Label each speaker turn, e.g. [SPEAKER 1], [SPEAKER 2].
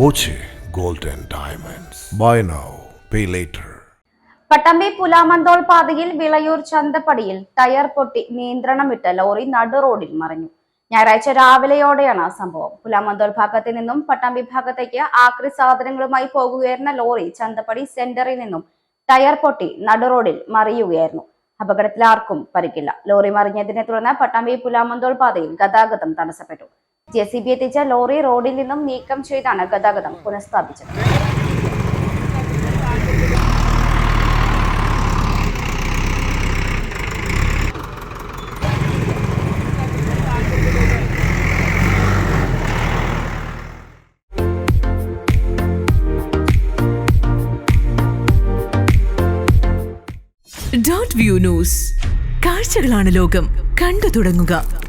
[SPEAKER 1] Boche gold and diamonds buy now pay later
[SPEAKER 2] Pattambi Pulamanthol പാതയിൽ Vilayur ചന്തപ്പടിയിൽ tyre പൊട്ടി നിയന്ത്രണം വിട്ട ലോറി നടു റോഡിൽ മറിഞ്ഞു. ഞായറാഴ്ച രാവിലെയോടെയാണ് സംഭവം. പുലാമന്തോൾ ഭാഗത്ത് നിന്നും പട്ടമ്പി ഭാഗത്തേക്ക് ആക്രി സാധനങ്ങളുമായി പോകുകയായിരുന്ന ലോറി ചന്തപ്പടി സെന്ററിൽ നിന്നും ടയർ പൊട്ടി നടു റോഡിൽ മറിയുകയായിരുന്നു. അപകടത്തിൽ ആർക്കും പരിക്കില്ല. ലോറി മറിഞ്ഞതിനെ തുടർന്ന് പട്ടാമ്പി പുലാമന്തോൾ പാതയിൽ ഗതാഗതം തടസ്സപ്പെട്ടു. ജെ സി ബി എത്തിച്ച ലോറി റോഡിൽ നിന്നും നീക്കം ചെയ്താണ് ഗതാഗതം പുനഃസ്ഥാപിച്ചത്.
[SPEAKER 3] ഡോട്ട് വ്യൂ ന്യൂസ് കാഴ്ചകളാണ് ലോകം. കണ്ടു തുടങ്ങുക.